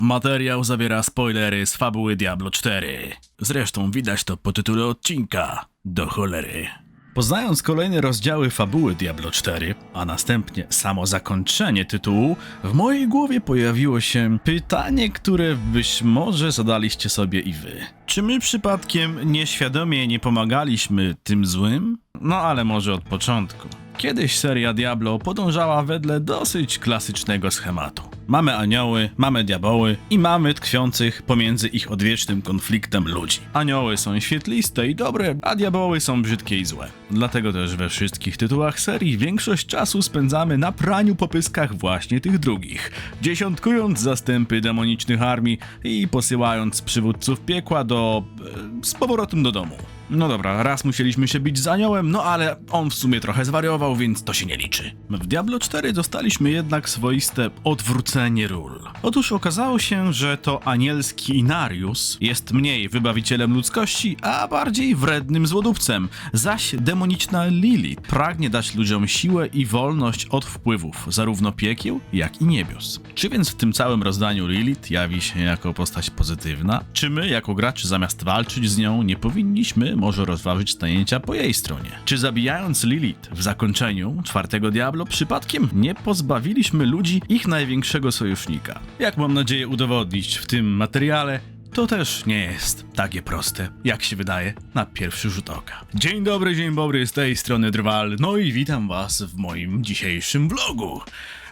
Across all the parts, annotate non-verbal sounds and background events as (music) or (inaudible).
Materiał zawiera spoilery z fabuły Diablo 4. Zresztą widać to po tytule odcinka. Do cholery. Poznając kolejne rozdziały fabuły Diablo 4, a następnie samo zakończenie tytułu, w mojej głowie pojawiło się pytanie, które być może zadaliście sobie i wy. Czy my przypadkiem nieświadomie nie pomagaliśmy tym złym? No ale może od początku. Kiedyś seria Diablo podążała wedle dosyć klasycznego schematu. Mamy anioły, mamy diaboły i mamy tkwiących pomiędzy ich odwiecznym konfliktem ludzi. Anioły są świetliste i dobre, a diaboły są brzydkie i złe. Dlatego też we wszystkich tytułach serii większość czasu spędzamy na praniu po pyskach właśnie tych drugich, dziesiątkując zastępy demonicznych armii i posyłając przywódców piekła do... E, z powrotem do domu. No dobra, raz musieliśmy się bić z aniołem, no ale on w sumie trochę zwariował, więc to się nie liczy. W Diablo 4 dostaliśmy jednak swoiste odwrócenie ról. Otóż okazało się, że to anielski Inarius jest mniej wybawicielem ludzkości, a bardziej wrednym złodówcem, zaś demoniczna Lilith pragnie dać ludziom siłę i wolność od wpływów zarówno piekieł, jak i niebios. Czy więc w tym całym rozdaniu Lilith jawi się jako postać pozytywna? Czy my, jako gracze, zamiast walczyć z nią, nie powinniśmy może rozważyć stanięcia po jej stronie? Czy zabijając Lilith w zakończeniu czwartego Diablo, przypadkiem nie pozbawiliśmy ludzi ich największego sojusznika? Jak mam nadzieję udowodnić w tym materiale, to też nie jest takie proste, jak się wydaje na pierwszy rzut oka. Dzień dobry, dzień dobry, z tej strony Drwal, no i witam was w moim dzisiejszym vlogu.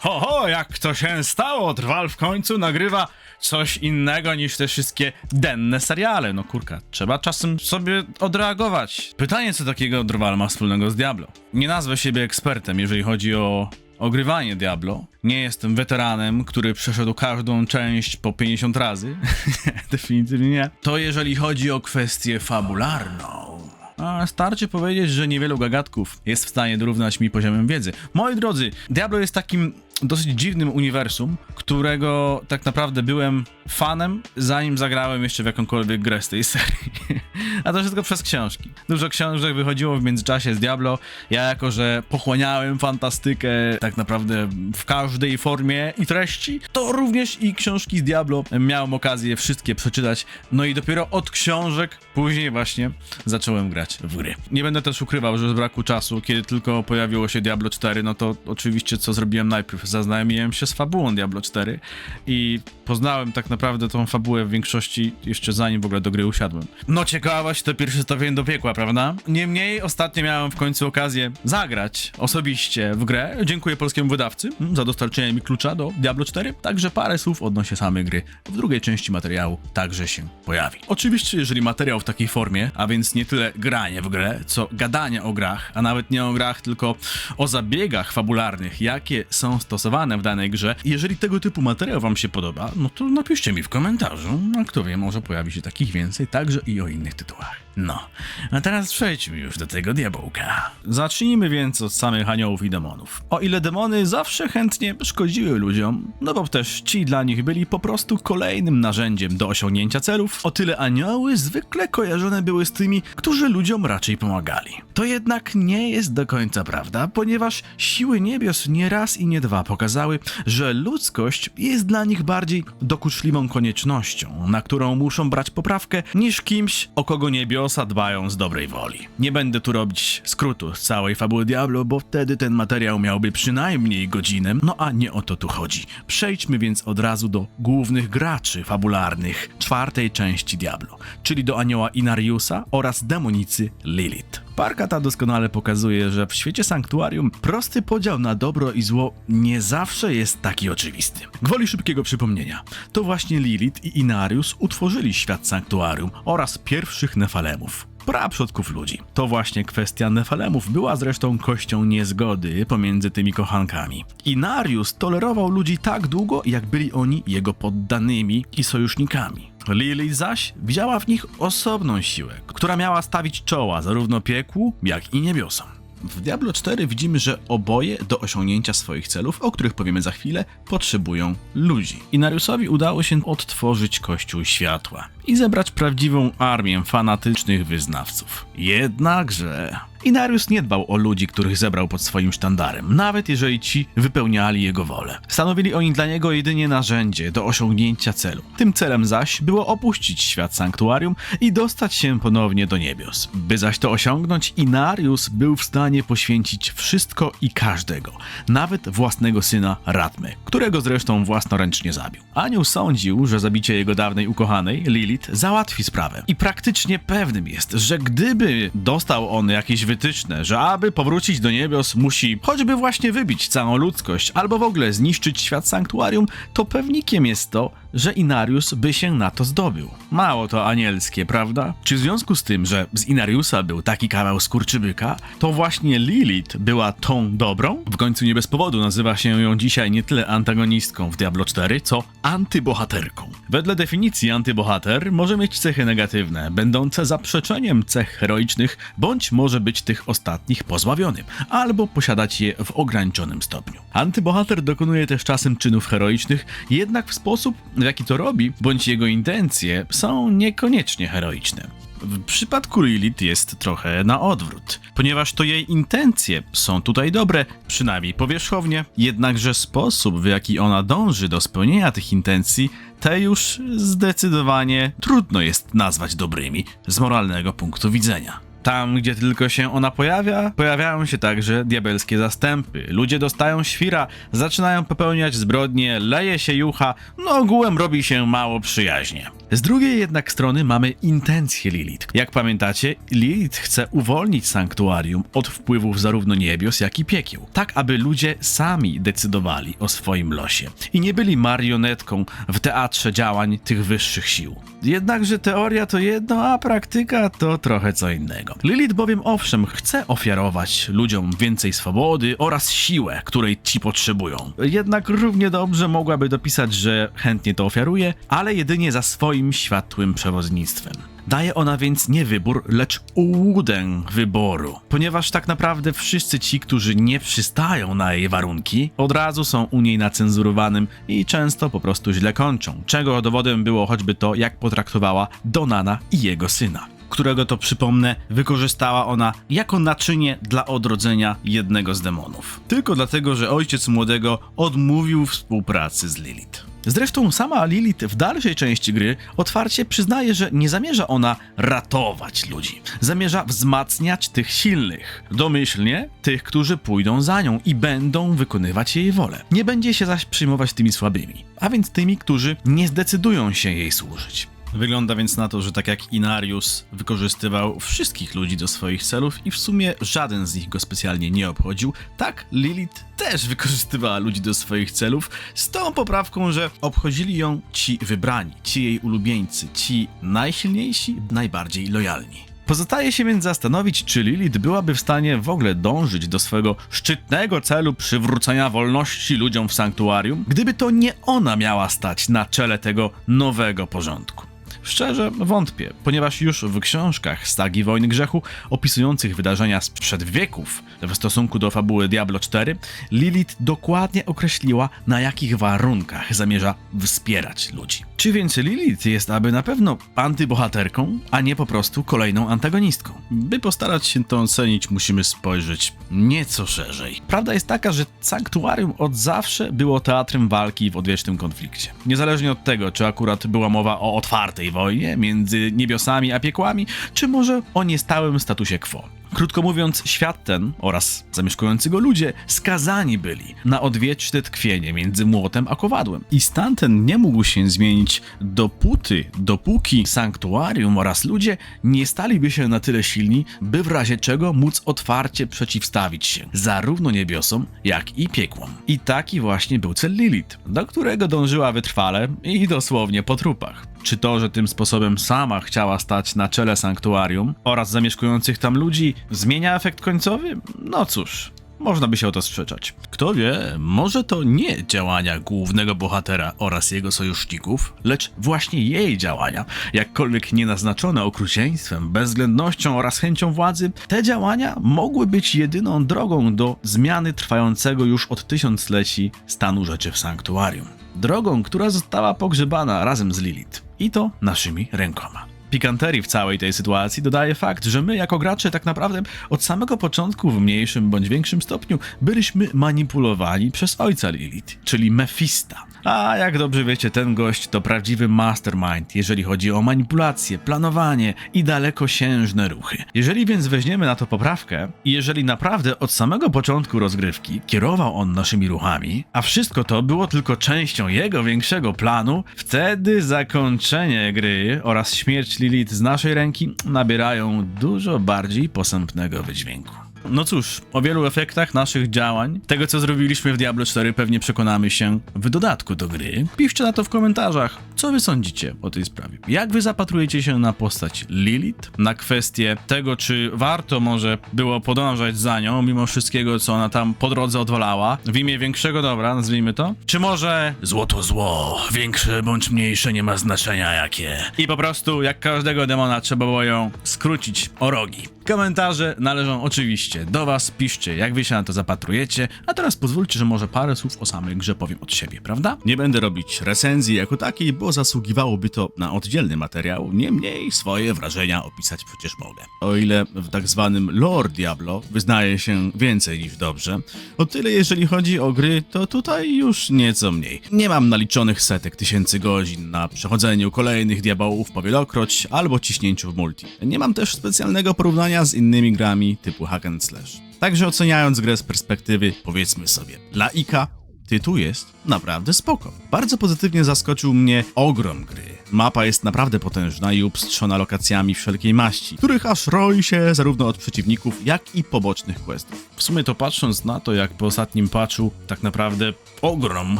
Ho, ho, jak to się stało? Drwal w końcu nagrywa coś innego niż te wszystkie denne seriale. No kurka, trzeba czasem sobie odreagować. Pytanie, co takiego Drwal ma wspólnego z Diablo? Nie nazwę siebie ekspertem, jeżeli chodzi o ogrywanie Diablo. Nie jestem weteranem, który przeszedł każdą część po 50 razy. (laughs) Definitywnie nie. To jeżeli chodzi o kwestię fabularną. A starczy powiedzieć, że niewielu gagatków jest w stanie dorównać mi poziomem wiedzy. Moi drodzy, Diablo jest takim dosyć dziwnym uniwersum, którego tak naprawdę byłem fanem, zanim zagrałem jeszcze w jakąkolwiek grę z tej serii. (laughs) A to wszystko przez książki. Dużo książek wychodziło w międzyczasie z Diablo. Ja jako, że pochłaniałem fantastykę tak naprawdę w każdej formie i treści, to również i książki z Diablo miałem okazję wszystkie przeczytać. No i dopiero od książek później właśnie zacząłem grać w gry. Nie będę też ukrywał, że z braku czasu, kiedy tylko pojawiło się Diablo 4, no to oczywiście co zrobiłem najpierw? Zaznajomiłem się z fabułą Diablo 4 i poznałem tak naprawdę tą fabułę w większości jeszcze zanim w ogóle do gry usiadłem. No ciekawość to pierwszy stopień do piekła, prawda? Niemniej ostatnio miałem w końcu okazję zagrać osobiście w grę. Dziękuję polskiemu wydawcy mm, za dostarczenie mi klucza do Diablo 4. Także parę słów odnośnie samej gry w drugiej części materiału także się pojawi. Oczywiście, jeżeli materiał w takiej formie, a więc nie tyle granie w grę, co gadanie o grach, a nawet nie o grach, tylko o zabiegach fabularnych, jakie są stosowane w danej grze. Jeżeli tego typu materiał wam się podoba, no to napiszcie mi w komentarzu, a kto wie, może pojawi się takich więcej, także i o innych tytułach. No, a teraz przejdźmy już do tego diabełka. Zacznijmy więc od samych aniołów i demonów. O ile demony zawsze chętnie szkodziły ludziom, no bo też ci dla nich byli po prostu kolejnym narzędziem do osiągnięcia celów, o tyle anioły zwykle kojarzone były z tymi, którzy ludziom raczej pomagali. To jednak nie jest do końca prawda, ponieważ siły niebios nie raz i nie dwa pokazały, że ludzkość jest dla nich bardziej dokuczliwą koniecznością, na którą muszą brać poprawkę, niż kimś, o kogo niebiosa dbają z dobrej woli. Nie będę tu robić skrótu z całej fabuły Diablo, bo wtedy ten materiał miałby przynajmniej godzinę, no a nie o to tu chodzi. Przejdźmy więc od razu do głównych graczy fabularnych czwartej części Diablo, czyli do anioła Inariusa oraz demonicy Lilith. Parka ta doskonale pokazuje, że w świecie sanktuarium prosty podział na dobro i zło nie zawsze jest taki oczywisty. Gwoli szybkiego przypomnienia, to właśnie Lilith i Inarius utworzyli świat sanktuarium oraz pierwszych Nefalemów praprzodków ludzi. To właśnie kwestia Nefalemów była zresztą kością niezgody pomiędzy tymi kochankami. Inarius tolerował ludzi tak długo, jak byli oni jego poddanymi i sojusznikami. Lily zaś widziała w nich osobną siłę, która miała stawić czoła zarówno piekłu, jak i niebiosom. W Diablo 4 widzimy, że oboje do osiągnięcia swoich celów, o których powiemy za chwilę, potrzebują ludzi. Inariusowi udało się odtworzyć Kościół Światła i zebrać prawdziwą armię fanatycznych wyznawców. Jednakże Inarius nie dbał o ludzi, których zebrał pod swoim sztandarem, nawet jeżeli ci wypełniali jego wolę. Stanowili oni dla niego jedynie narzędzie do osiągnięcia celu. Tym celem zaś było opuścić świat sanktuarium i dostać się ponownie do niebios. By zaś to osiągnąć, Inarius był w stanie poświęcić wszystko i każdego, nawet własnego syna Ratmy, którego zresztą własnoręcznie zabił. Anioł sądził, że zabicie jego dawnej ukochanej, Lilith, załatwi sprawę. I praktycznie pewnym jest, że gdyby dostał on jakieś wytyczne, że aby powrócić do niebios musi choćby właśnie wybić całą ludzkość, albo w ogóle zniszczyć świat sanktuarium, to pewnikiem jest to, że Inarius by się na to zdobył. Mało to anielskie, prawda? Czy w związku z tym, że z Inariusa był taki kawał skurczybyka, to właśnie Lilith była tą dobrą? W końcu nie bez powodu nazywa się ją dzisiaj nie tyle antagonistką w Diablo 4, co antybohaterką. Wedle definicji antybohater może mieć cechy negatywne, będące zaprzeczeniem cech heroicznych, bądź może być tych ostatnich pozbawionym, albo posiadać je w ograniczonym stopniu. Antybohater dokonuje też czasem czynów heroicznych, jednak w sposób, jaki to robi, bądź jego intencje są niekoniecznie heroiczne. W przypadku Lilith jest trochę na odwrót, ponieważ to jej intencje są tutaj dobre, przynajmniej powierzchownie, jednakże sposób, w jaki ona dąży do spełnienia tych intencji, te już zdecydowanie trudno jest nazwać dobrymi z moralnego punktu widzenia. Tam, gdzie tylko się ona pojawia, pojawiają się także diabelskie zastępy. Ludzie dostają świra, zaczynają popełniać zbrodnie, leje się jucha, no ogółem robi się mało przyjaźnie. Z drugiej jednak strony mamy intencje Lilith. Jak pamiętacie, Lilith chce uwolnić sanktuarium od wpływów zarówno niebios, jak i piekieł, tak aby ludzie sami decydowali o swoim losie i nie byli marionetką w teatrze działań tych wyższych sił. Jednakże teoria to jedno, a praktyka to trochę co innego. Lilith bowiem owszem chce ofiarować ludziom więcej swobody oraz siłę, której ci potrzebują. Jednak równie dobrze mogłaby dopisać, że chętnie to ofiaruje, ale jedynie za swoim światłym przewodnictwem. Daje ona więc nie wybór, lecz ułudę wyboru, ponieważ tak naprawdę wszyscy ci, którzy nie przystają na jej warunki, od razu są u niej na cenzurowanym i często po prostu źle kończą, czego dowodem było choćby to, jak potraktowała Donana i jego syna którego to przypomnę, wykorzystała ona jako naczynie dla odrodzenia jednego z demonów. Tylko dlatego, że ojciec młodego odmówił współpracy z Lilith. Zresztą sama Lilith w dalszej części gry otwarcie przyznaje, że nie zamierza ona ratować ludzi. Zamierza wzmacniać tych silnych, domyślnie tych, którzy pójdą za nią i będą wykonywać jej wolę. Nie będzie się zaś przyjmować tymi słabymi, a więc tymi, którzy nie zdecydują się jej służyć. Wygląda więc na to, że tak jak Inarius wykorzystywał wszystkich ludzi do swoich celów i w sumie żaden z nich go specjalnie nie obchodził, tak Lilith też wykorzystywała ludzi do swoich celów z tą poprawką, że obchodzili ją ci wybrani, ci jej ulubieńcy, ci najsilniejsi, najbardziej lojalni. Pozostaje się więc zastanowić, czy Lilith byłaby w stanie w ogóle dążyć do swojego szczytnego celu przywrócenia wolności ludziom w sanktuarium, gdyby to nie ona miała stać na czele tego nowego porządku. Szczerze wątpię, ponieważ już w książkach Stagi Wojny Grzechu opisujących wydarzenia sprzed wieków w stosunku do fabuły Diablo 4, Lilith dokładnie określiła na jakich warunkach zamierza wspierać ludzi. Czy więc Lilith jest aby na pewno antybohaterką, a nie po prostu kolejną antagonistką? By postarać się to ocenić, musimy spojrzeć nieco szerzej. Prawda jest taka, że Sanktuarium od zawsze było teatrem walki w odwiecznym konflikcie. Niezależnie od tego, czy akurat była mowa o otwartej wojnie między niebiosami a piekłami, czy może o niestałym statusie quo. Krótko mówiąc, świat ten oraz zamieszkujący go ludzie skazani byli na odwieczne tkwienie między młotem a kowadłem. I stan ten nie mógł się zmienić dopóty, dopóki sanktuarium oraz ludzie nie staliby się na tyle silni, by w razie czego móc otwarcie przeciwstawić się zarówno niebiosom, jak i piekłom. I taki właśnie był cel Lilith, do którego dążyła wytrwale i dosłownie po trupach. Czy to, że tym sposobem sama chciała stać na czele sanktuarium oraz zamieszkujących tam ludzi, zmienia efekt końcowy? No cóż, można by się o to sprzeczać. Kto wie, może to nie działania głównego bohatera oraz jego sojuszników, lecz właśnie jej działania, jakkolwiek nienaznaczone okrucieństwem, bezwzględnością oraz chęcią władzy, te działania mogły być jedyną drogą do zmiany trwającego już od tysiącleci stanu rzeczy w sanktuarium. Drogą, która została pogrzebana razem z Lilith. I to naszymi rękoma. pikanterii w całej tej sytuacji dodaje fakt, że my jako gracze tak naprawdę od samego początku w mniejszym bądź większym stopniu byliśmy manipulowani przez ojca Lilith, czyli Mefista. A jak dobrze wiecie, ten gość to prawdziwy mastermind, jeżeli chodzi o manipulację, planowanie i dalekosiężne ruchy. Jeżeli więc weźmiemy na to poprawkę i jeżeli naprawdę od samego początku rozgrywki kierował on naszymi ruchami, a wszystko to było tylko częścią jego większego planu, wtedy zakończenie gry oraz śmierć Lilith z naszej ręki nabierają dużo bardziej posępnego wydźwięku. No cóż, o wielu efektach naszych działań, tego co zrobiliśmy w Diablo 4 pewnie przekonamy się w dodatku do gry. Piszcie na to w komentarzach, co wy sądzicie o tej sprawie. Jak wy zapatrujecie się na postać Lilith, na kwestię tego, czy warto może było podążać za nią, mimo wszystkiego, co ona tam po drodze odwalała, w imię większego dobra, nazwijmy to? Czy może złoto zło, większe bądź mniejsze, nie ma znaczenia jakie. I po prostu, jak każdego demona, trzeba było ją skrócić o rogi. Komentarze należą oczywiście do was, piszcie jak wy się na to zapatrujecie, a teraz pozwólcie, że może parę słów o samej grze powiem od siebie, prawda? Nie będę robić recenzji jako takiej, bo zasługiwałoby to na oddzielny materiał, niemniej swoje wrażenia opisać przecież mogę. O ile w tak zwanym lore Diablo wyznaje się więcej niż dobrze, o tyle jeżeli chodzi o gry, to tutaj już nieco mniej. Nie mam naliczonych setek tysięcy godzin na przechodzeniu kolejnych diabełów powielokroć albo ciśnięciu w multi. Nie mam też specjalnego porównania z innymi grami typu hack slash. Także oceniając grę z perspektywy, powiedzmy sobie, laika, tytuł jest naprawdę spoko. Bardzo pozytywnie zaskoczył mnie ogrom gry. Mapa jest naprawdę potężna i upstrzona lokacjami wszelkiej maści, których aż roi się zarówno od przeciwników, jak i pobocznych questów. W sumie to patrząc na to, jak po ostatnim patchu tak naprawdę ogrom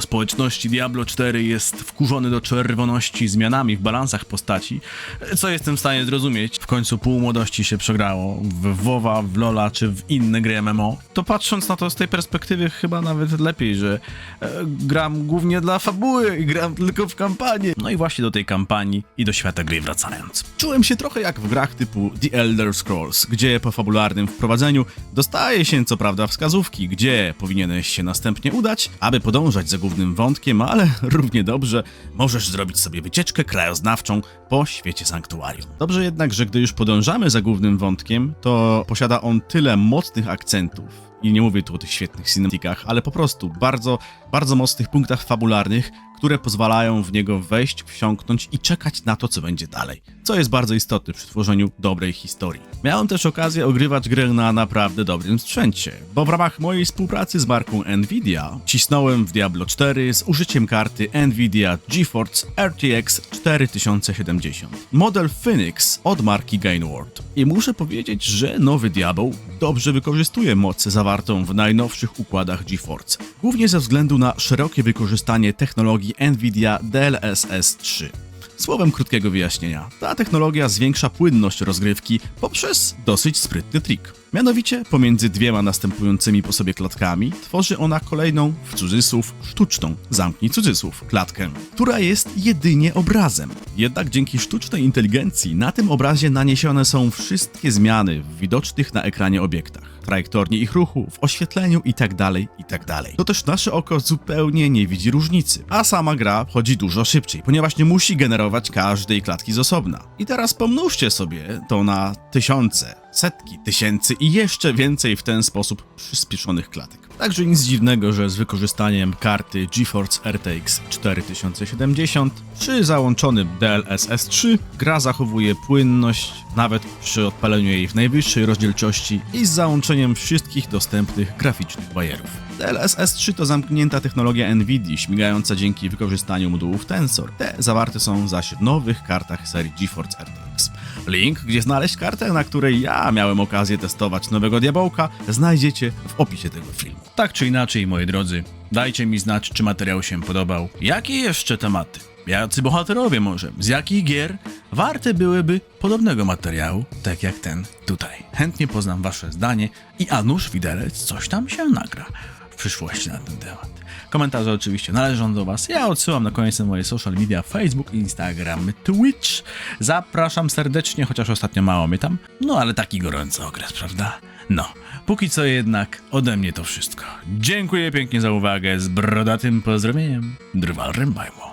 społeczności Diablo 4 jest wkurzony do czerwoności zmianami w balansach postaci, co jestem w stanie zrozumieć. W końcu pół młodości się przegrało w WoWa, w LoLa czy w inne gry MMO. To patrząc na to z tej perspektywy chyba nawet lepiej, że e, gram głównie dla fabuły i gram tylko w kampanię. No i właśnie do tej kampanii i do świata gry wracając. Czułem się trochę jak w grach typu The Elder Scrolls, gdzie po fabularnym wprowadzeniu dostaje się co prawda wskazówki, gdzie powinieneś się następnie udać, aby podążać za głównym wątkiem, ale (laughs) równie dobrze możesz zrobić sobie wycieczkę krajoznawczą po świecie sanktuarium. Dobrze jednak, że gdy już podążamy za głównym wątkiem, to posiada on tyle mocnych akcentów, i nie mówię tu o tych świetnych cinematikach, ale po prostu bardzo, bardzo mocnych punktach fabularnych, które pozwalają w niego wejść, wsiąknąć i czekać na to, co będzie dalej. Co jest bardzo istotne przy tworzeniu dobrej historii. Miałem też okazję ogrywać grę na naprawdę dobrym sprzęcie, bo w ramach mojej współpracy z marką Nvidia cisnąłem w Diablo 4 z użyciem karty Nvidia GeForce RTX 4070. Model Phoenix od marki Gainward. I muszę powiedzieć, że nowy Diabeł dobrze wykorzystuje moc zawartą w najnowszych układach GeForce. Głównie ze względu na szerokie wykorzystanie technologii Nvidia DLSS 3. Słowem krótkiego wyjaśnienia, ta technologia zwiększa płynność rozgrywki poprzez dosyć sprytny trik. Mianowicie pomiędzy dwiema następującymi po sobie klatkami tworzy ona kolejną, w cudzysłów, sztuczną, zamknij cudzysłów, klatkę, która jest jedynie obrazem. Jednak dzięki sztucznej inteligencji na tym obrazie naniesione są wszystkie zmiany w widocznych na ekranie obiektach trajektorię ich ruchu, w oświetleniu itd., itd. To też nasze oko zupełnie nie widzi różnicy, a sama gra chodzi dużo szybciej, ponieważ nie musi generować każdej klatki z osobna. I teraz pomnóżcie sobie to na tysiące, setki tysięcy i jeszcze więcej w ten sposób przyspieszonych klatek. Także nic dziwnego, że z wykorzystaniem karty GeForce RTX 4070 przy załączonym DLSS 3 gra zachowuje płynność nawet przy odpaleniu jej w najwyższej rozdzielczości i z załączeniem wszystkich dostępnych graficznych bajerów. DLSS 3 to zamknięta technologia NVIDIA, śmigająca dzięki wykorzystaniu modułów Tensor. Te zawarte są zaś w nowych kartach serii GeForce RTX. Link, gdzie znaleźć kartę, na której ja miałem okazję testować nowego diabełka, znajdziecie w opisie tego filmu. Tak czy inaczej, moi drodzy, dajcie mi znać, czy materiał się podobał. Jakie jeszcze tematy? Jacy bohaterowie może? Z jakich gier warte byłyby podobnego materiału, tak jak ten tutaj? Chętnie poznam wasze zdanie i a nuż widelec coś tam się nagra przyszłości na ten temat. Komentarze oczywiście należą do Was. Ja odsyłam na koniec na moje social media Facebook, Instagram, Twitch. Zapraszam serdecznie, chociaż ostatnio mało mnie tam. No ale taki gorący okres, prawda? No, póki co jednak ode mnie to wszystko. Dziękuję pięknie za uwagę z brodatym pozdrowieniem. Drwal Rębajmo.